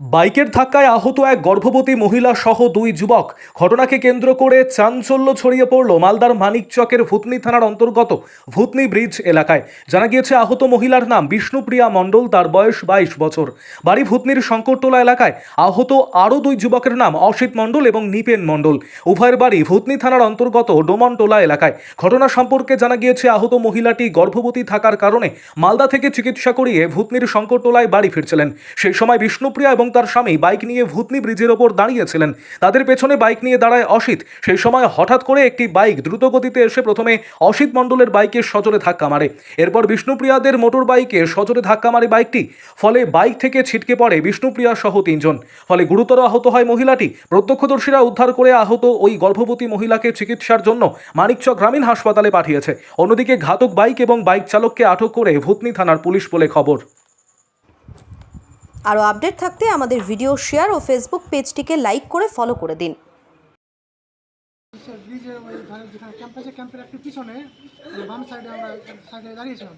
বাইকের ধাক্কায় আহত এক গর্ভবতী মহিলা সহ দুই যুবক। ঘটনাকে কেন্দ্র করে চাঞ্চল্য ছড়িয়ে পড়ল মালদার মানিকচকের ভূতনি থানার অন্তর্গত ভূতনি ব্রিজ এলাকায়। জানা গিয়েছে, আহত মহিলার নাম বিষ্ণুপ্রিয়া মণ্ডল, তার বয়স বাইশ বছর। বাড়ি ভূতনির শঙ্করটোলা এলাকায় আহত আরও দুই যুবকের নাম অসিত মণ্ডল এবং নিপেন মণ্ডল। উভয়ের বাড়ি ভূতনি থানার অন্তর্গত ডোমনটোলা এলাকায়। ঘটনা সম্পর্কে জানা গিয়েছে, আহত মহিলাটি গর্ভবতী থাকার কারণে মালদা থেকে চিকিৎসা করিয়ে ভূতনির শঙ্করটোলায় বাড়ি ফিরছিলেন। সেই সময় বিষ্ণুপ্রিয়া এবং তার স্বামী বাইক নিয়ে ভূতনি ব্রিজের ওপর দাঁড়িয়েছিলেন। তাদের পেছনে বাইক নিয়ে দাঁড়ায় অসিত। সেই সময় হঠাৎ করে একটি বাইক দ্রুত গতিতে এসে প্রথমে অসিত মণ্ডলের বাইকে সজোরে ধাক্কা মারে। এরপর বিষ্ণুপ্রিয়াদের মোটর বাইকে সজোরে ধাক্কা মারে বাইকটি। ফলে বাইক থেকে ছিটকে পড়ে বিষ্ণুপ্রিয়া সহ তিনজন। ফলে গুরুতর আহত হয় মহিলাটি। প্রত্যক্ষদর্শীরা উদ্ধার করে আহত ওই গর্ভবতী মহিলাকে চিকিৎসার জন্য মানিকচক গ্রামীণ হাসপাতালে পাঠিয়েছে। অন্যদিকে ঘাতক বাইক এবং বাইক চালককে আটক করে ভূতনি থানার পুলিশ বলে খবর। আরও আপডেট থাকতে আমাদের ভিডিও শেয়ার ও ফেসবুক পেজটিকে লাইক করে ফলো করে দিন। ব্রিজের যেখানে ক্যাম্প আছে ক্যাম্পের একটু পিছনে মানে বাম সাইডে আমরা সাইডে দাঁড়িয়েছিলাম।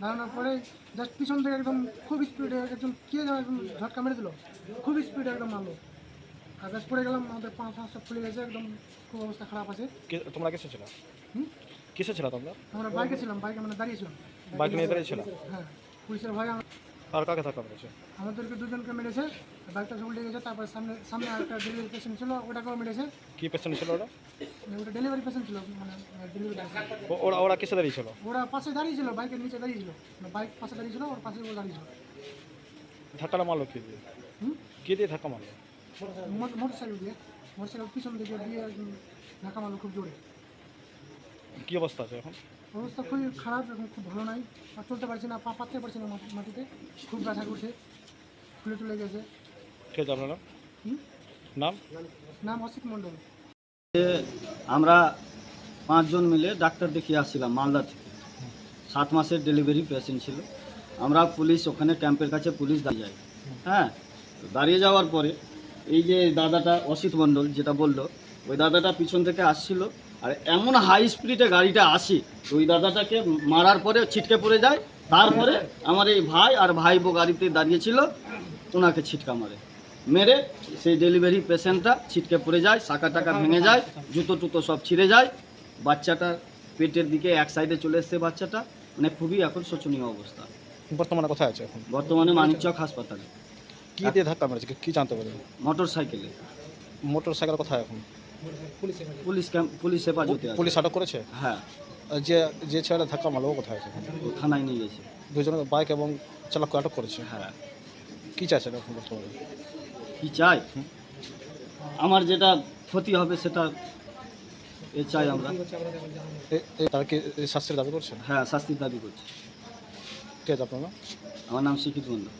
দাঁড়ানোর পরে জাস্ট পিছন থেকে একদম খুব স্পিডে একদম কে যেন একদম ঝটকা মেরে দিল। খুব স্পিডে একদম মারলো। আর পড়ে গেলাম আমাদের পাঁচ ফা সব ফুলে গেছে একদম খুব অবস্থা খারাপ আছে। তোমরা কিসে ছিল? হুম? কিসে ছিল তোমরা? আমরা বাইকে ছিলাম বাইকে মানে দাঁড়িয়েছিলাম। বাইক নিয়ে দাঁড়িয়ে ছিল হ্যাঁ পুলিশের ভয়ে আর কাকে ধাক্কা মেরেছে? আমাদেরকে দুজনকে মেরেছে বাইকটা উল্টে গেছে তারপর সামনে সামনে আরেকটা ডেলিভারি পেশেন্ট ছিল ওটাকেও মেরেছে। কি পেশেন্ট ছিল ওরা মানে ওটা ডেলিভারি পেশেন্ট ছিল মানে ডেলিভারি ওরা ওরা কিসে দাঁড়িয়ে ছিল? ওরা পাশে দাঁড়িয়েছিল বাইকের নিচে দাঁড়িয়েছিল মানে বাইক পাশে দাঁড়িয়েছিল ওর পাশে ও দাঁড়িয়েছিল ধাক্কাটা মারলো কি দিয়ে? হুম? কি দিয়ে ধাক্কা মারলো? মোটর সাইকেল দিয়ে মোটর সাইকেল পিছন দিকে দিয়ে ধাক্কা মারলো খুব জোরে। কি অবস্থা আছে এখন? অবস্থা খুবই খারাপ এবং খুব ভালো নাই। আর চলতে পারছি না পা পাততে পারছি না মাটিতে। খুব ব্যথা করছে ফুলে তুলে গেছে। ঠিক আছে আপনার নাম? নাম? নাম অসিত মণ্ডল। আমরা পাঁচজন মিলে ডাক্তার দেখিয়ে আসছিলাম মালদা থেকে। সাত মাসের ডেলিভারি পেশেন্ট ছিল। আমরা পুলিশ ওখানে ক্যাম্পের কাছে পুলিশ দাঁড়িয়ে যাই হ্যাঁ দাঁড়িয়ে যাওয়ার পরে এই যে দাদাটা অসিত মণ্ডল যেটা বলল ওই দাদাটা পিছন থেকে আসছিল। আর এমন হাই স্পিডে গাড়িটা আসে ওই দাদাটাকে মারার পরে ছিটকে পড়ে যায়। তারপরে আমার এই ভাই আর ভাই বউ গাড়িতে দাঁড়িয়েছিল ওনাকে ছিটকা মারে। মেরে সেই ডেলিভারি পেশেন্টটা ছিটকে পড়ে যায় শাখা টাকা ভেঙে যায় জুতো টুতো সব ছিঁড়ে যায়। বাচ্চাটা পেটের দিকে এক সাইডে চলে এসছে বাচ্চাটা। মানে খুবই এখন শোচনীয় অবস্থা। বর্তমানে কোথায় আছে এখন? বর্তমানে মানিকচক হাসপাতালে। কি দিয়ে ধাক্কা মেরেছে? কি- জানতে পারেন মোটর সাইকেলে মোটর সাইকেল কোথায় এখন? পুলিশ ক্যাম্প পুলিশ হেফাজতে পুলিশ আটক করেছে? হ্যাঁ। যে যে ছেলেটা ধাক্কা মারলো ও কোথায় আছে? ও থানায় নিয়ে গেছে। দুজনে বাইক এবং চালককে আটক করেছে? হ্যাঁ। কি চাইছেন এখন বর্তমানে? কি চাই? আমার যেটা ক্ষতি হবে সেটা এ চাই আমরা। তারা কি এই শাস্তির দাবি করছেন হ্যাঁ শাস্তির দাবি করছি। ঠিক আছে আপনার নাম? আমার নাম শিক্ষিত মন্ডল